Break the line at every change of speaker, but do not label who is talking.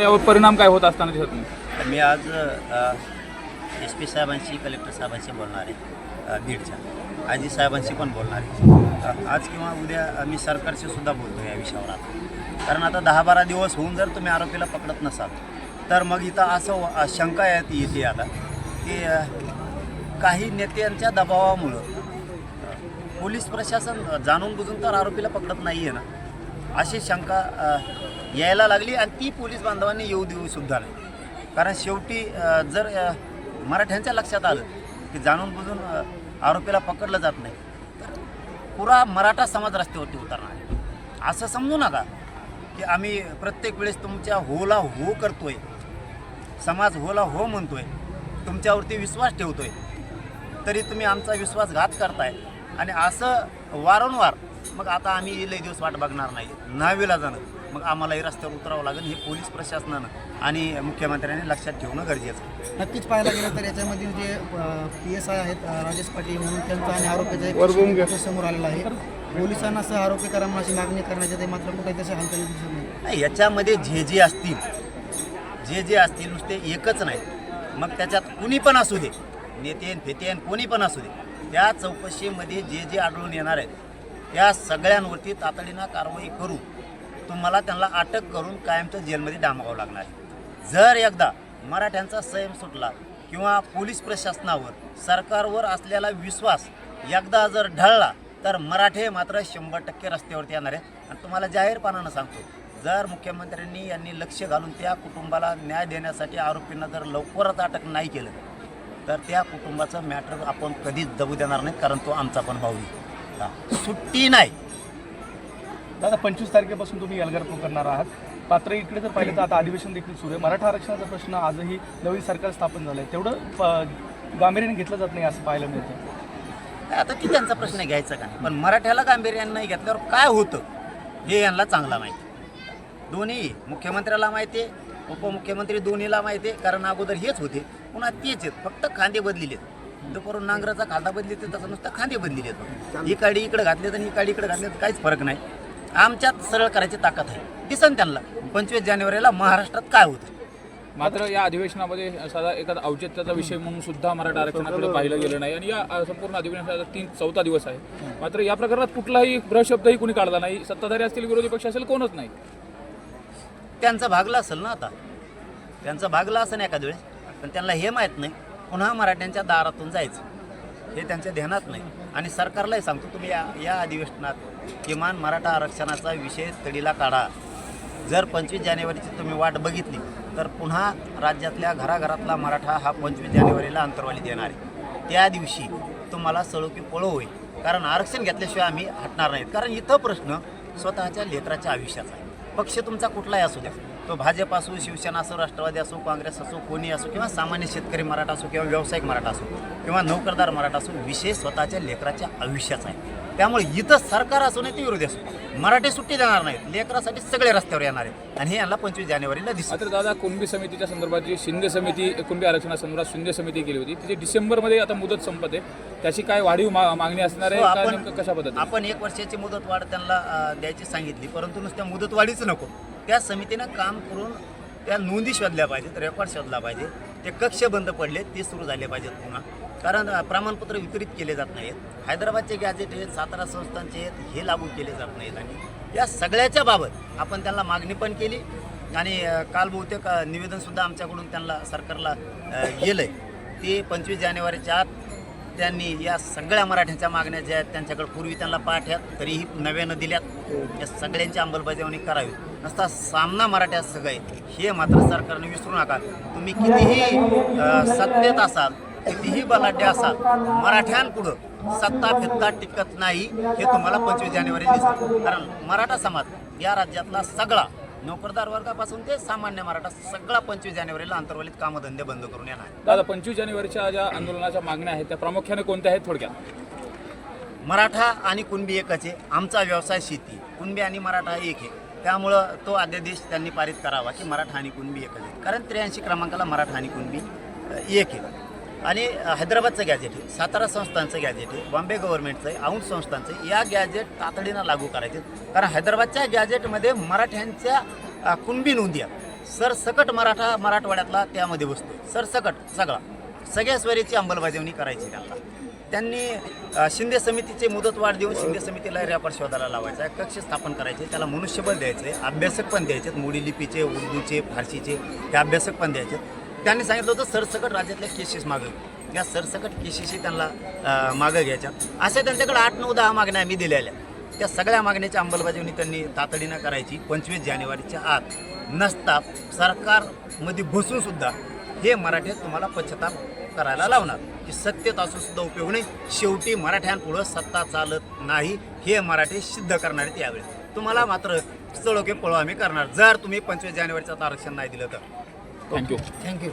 यावर परिणाम काय होत असताना दिसत नाही?
मी आज एस पी साहेबांशी कलेक्टर साहेबांशी बोलणार आहे अ, बीडच्या. आजी साहेबांशी पण बोलणार आहे. अ, आज किंवा उद्या मी सरकारशी सुद्धा बोलतो या विषयावर आता. कारण आता दहा बारा दिवस होऊन जर तुम्ही आरोपीला पकडत नसाल तर मग इथं असं व- अ, शंका येत येते आता की अ, काही नेत्यांच्या दबावामुळं पोलीस प्रशासन जाणून बुजून तर आरोपीला पकडत नाही आहे ना. अशी शंका यायला लागली आणि ती पोलीस बांधवांनी येऊ देऊ सुद्धा नाही. कारण शेवटी जर मराठ्यांच्या लक्षात आलं की जाणून बुजून आरोपीला पकडलं जात नाही तर पुरा मराठा समाज रस्त्यावरती उतरणार असं समजू नका की आम्ही प्रत्येक वेळेस तुमच्या होला हो करतोय समाज होला हो म्हणतोय तुमच्यावरती विश्वास ठेवतोय तरी तुम्ही आमचा विश्वासघात करताय. आणि असं वारंवार मग आता आम्ही लई दिवस वाट बघणार नाही. नावेला जाणं. मग आम्हालाही रस्त्यावर उतरावं लागेल हे पोलीस प्रशासनानं आणि मुख्यमंत्र्यांनी लक्षात ठेवणं गरजेचं आहे.
नक्कीच पाहायला गेलं तर याच्यामध्ये जे पी एस आय आहेत अ, राजेश पाटील म्हणून त्यांचा आणि आरोपीचा एक समोर आलेला आहे. पोलिसांना सह आरोपी करा म्हणून अशी मागणी करण्याचे ते मात्र कुठे तसे हालचाली दिसत नाही.
नाही याच्यामध्ये जे जे असतील जे जे असतील नुसते एकच नाही. मग त्याच्यात कुणी पण असू दे. नेतेन फेतेन कोणी पण असू दे. त्या चौकशीमध्ये जे जे आढळून येणार आहेत या सगळ्यांवरती तातडीनं कारवाई करू. तुम्हाला त्यांना अटक करून कायमचं जेलमध्ये डांबावं लागणार जर एकदा मराठ्यांचा संयम सुटला किंवा पोलीस प्रशासनावर सरकारवर असलेला विश्वास एकदा जर ढळला तर मराठे मात्र शंभर टक्के रस्त्यावरती येणार आहे आणि तुम्हाला जाहीरपणानं सांगतो जर मुख्यमंत्र्यांनी यांनी लक्ष घालून त्या कुटुंबाला न्याय देण्यासाठी आरोपींना जर लवकरच अटक नाही केलं तर त्या कुटुंबाचं मॅटर आपण कधीच दबू देणार नाही कारण तो आमचा पण भाऊ आहे. सुट्टी नाही.
दादा पंचवीस तारखेपासून तुम्ही एल्गार करणार आहात. मात्र इकडे जर पाहिलं तर आता अधिवेशन देखील सुरू आहे. मराठा आरक्षणाचा प्रश्न आजही नवीन सरकार स्थापन झालं आहे तेवढं गांभीर्याने घेतलं जात नाही असं पाहायला मिळतं
आता ती त्यांचा प्रश्न घ्यायचा का पण मराठ्याला गांभीर्यानं नाही घेतल्यावर काय होतं? हे यांना चांगला माहिती दोन्ही मुख्यमंत्र्याला माहिती आहे उपमुख्यमंत्री दोन्हीला माहिती आहे कारण अगोदर हेच होते. पुन्हा तेच आहेत. फक्त खांदे आहेत. दुपारून नांगराचा खांदा बदलिते तसं नुसतं खांदे बदलिले आहेत ही काडी इकडे घातले तर ही काडी इकडे घातले तर काहीच फरक नाही. आमच्यात सरळ करायची ताकद आहे. दिसन त्यांना. पंचवीस जानेवारीला महाराष्ट्रात काय होतं?
मात्र या अधिवेशनामध्ये साधा एखादा औचित्याचा विषय म्हणून सुद्धा मराठा आरक्षणाकडे पाहिलं गेलं नाही. आणि या संपूर्ण अधिवेशनाचा तीन चौथा दिवस आहे. मात्र या प्रकरणात कुठलाही भ्रशब्दही कुणी काढला नाही. सत्ताधारी असतील विरोधी पक्ष असेल कोणच नाही.
त्यांचं भागलं असेल ना आता? त्यांचं भागलं असेल एखाद वेळेस. पण त्यांना हे माहीत नाही पुन्हा मराठ्यांच्या दारातून जायचं. हे त्यांच्या ध्यानात नाही. आणि सरकारलाही सांगतो तुम्ही या या अधिवेशनात किमान मराठा आरक्षणाचा विषय तडीला काढा. जर पंचवीस जानेवारीची तुम्ही वाट बघितली तर पुन्हा राज्यातल्या घराघरातला मराठा हा पंचवीस जानेवारीला अंतरवाली देणार आहे. त्या दिवशी तुम्हाला सळोकी पळो होईल. कारण आरक्षण घेतल्याशिवाय आम्ही हटणार नाहीत. कारण इथं प्रश्न स्वतःच्या लेकराच्या आयुष्याचा आहे. पक्ष तुमचा कुठलाही असू द्या. तो भाजप असो शिवसेना असो राष्ट्रवादी असो काँग्रेस असो कोणी असो किंवा सामान्य शेतकरी मराठा असो किंवा व्यावसायिक मराठा असो किंवा नोकरदार मराठा असो विषय स्वतःच्या लेकराच्या आयुष्याचा आहे. त्यामुळे इथं सरकार असो नाही ते विरोधी असो. मराठी सुट्टी देणार नाहीत. लेकरासाठी सगळे रस्त्यावर येणार आहेत. आणि हे यांना पंचवीस जानेवारीला दिसत.
मात्र दादा कुणबी समितीच्या संदर्भात जी शिंदे समिती कुणबी आरक्षणासंदर्भात शिंदे समिती केली होती तिची डिसेंबरमध्ये आता मुदत संपत आहे. त्याची काय वाढीव मागणी असणार आहे?
आपण
कशा पद्धतीने?
आपण एक वर्षाची मुदत वाढ त्यांना द्यायची सांगितली परंतु नुसत्या मुदतवाढीच नको. त्या समितीनं काम करून त्या नोंदी शोधल्या पाहिजेत रेकॉर्ड शोधला पाहिजे. ते कक्ष बंद पडले ते सुरू झाले पाहिजेत पुन्हा. कारण प्रमाणपत्र वितरित केले जात नाहीत. हैदराबादचे गॅजेट आहेत सातारा संस्थांचे आहेत हे लागू केले जात नाहीत. आणि या सगळ्याच्या बाबत आपण त्यांना मागणी पण केली. आणि काल बहुतेक निवेदनसुद्धा आमच्याकडून त्यांना सरकारला गेलं आहे ते पंचवीस जानेवारीच्या आत त्यांनी या सगळ्या मराठ्यांच्या मागण्या ज्या आहेत त्यांच्याकडे पूर्वी त्यांना पाठ्यात तरीही नव्यानं दिल्यात. या सगळ्यांची अंमलबजावणी करावी. नसता सामना मराठ्यात सगळे. हे मात्र सरकारने विसरू नका. तुम्ही कितीही सत्तेत असाल कितीही बलाढ्य असाल मराठ्यांपुढं सत्ता फित्ता टिकत नाही हे तुम्हाला पंचवीस जानेवारी दिसतं. कारण मराठा समाज या राज्यातला सगळा नोकरदार वर्गापासून ते सामान्य मराठा सगळा पंचवीस जानेवारीला अंतर्वलित कामधंदे बंद करून येणार
दादा पंचवीस जानेवारीच्या ज्या आंदोलनाच्या मागण्या आहेत त्या प्रामुख्याने कोणत्या आहेत थोडक्यात?
मराठा आणि कुणबी एकच आहे. आमचा व्यवसाय शेती. कुणबी आणि मराठा एक आहे. त्यामुळं तो अध्यादेश त्यांनी पारित करावा की मराठा आणि कुणबी एकच आहे कारण त्र्याऐंशी क्रमांकाला मराठा आणि कुणबी एक आहे आणि हैदराबादचं गॅजेट आहे सातारा संस्थांचं गॅजेट आहे बॉम्बे गव्हर्नमेंटचं आहे औंध संस्थांचं आहे. या गॅजेट तातडीनं लागू करायचे कारण हैदराबादच्या गॅजेटमध्ये मराठ्यांच्या कुणबी नोंदी सरसकट मराठा मराठवाड्यातला त्यामध्ये बसतो सरसकट सगळा. सगळ्या स्वरीची अंमलबजावणी करायची त्यांना त्यांनी शिंदे समितीचे मुदतवाढ देऊन शिंदे समितीला रॅपर शोधायला लावायचा आहे कक्ष स्थापन करायचे त्याला मनुष्यबळ द्यायचे अभ्यासक पण द्यायचे मोडी लिपीचे उर्दूचे फारसीचे हे अभ्यासक पण द्यायचे. त्यांनी सांगितलं होतं सरसकट राज्यातल्या केसेस मागं या सरसकट केसेसही त्यांना मागं घ्यायच्या. अशा त्यांच्याकडे आठ नऊ दहा मागण्या आम्ही दिलेल्या त्या सगळ्या मागण्याची अंमलबजावणी त्यांनी तातडीनं करायची. पंचवीस जानेवारीच्या आत नसता सरकारमध्ये बसूनसुद्धा हे मराठीत तुम्हाला पश्चाताप करायला लावणार. की सत्तेत असून सुद्धा उपयोग नाही. शेवटी मराठ्यांपुढं सत्ता चालत नाही हे मराठी सिद्ध करणार आहेत यावेळी. तुम्हाला मात्र चळोके पळो आम्ही करणार. जर तुम्ही पंचवीस जानेवारीचं आरक्षण नाही दिलं तर.
Thank you
thank you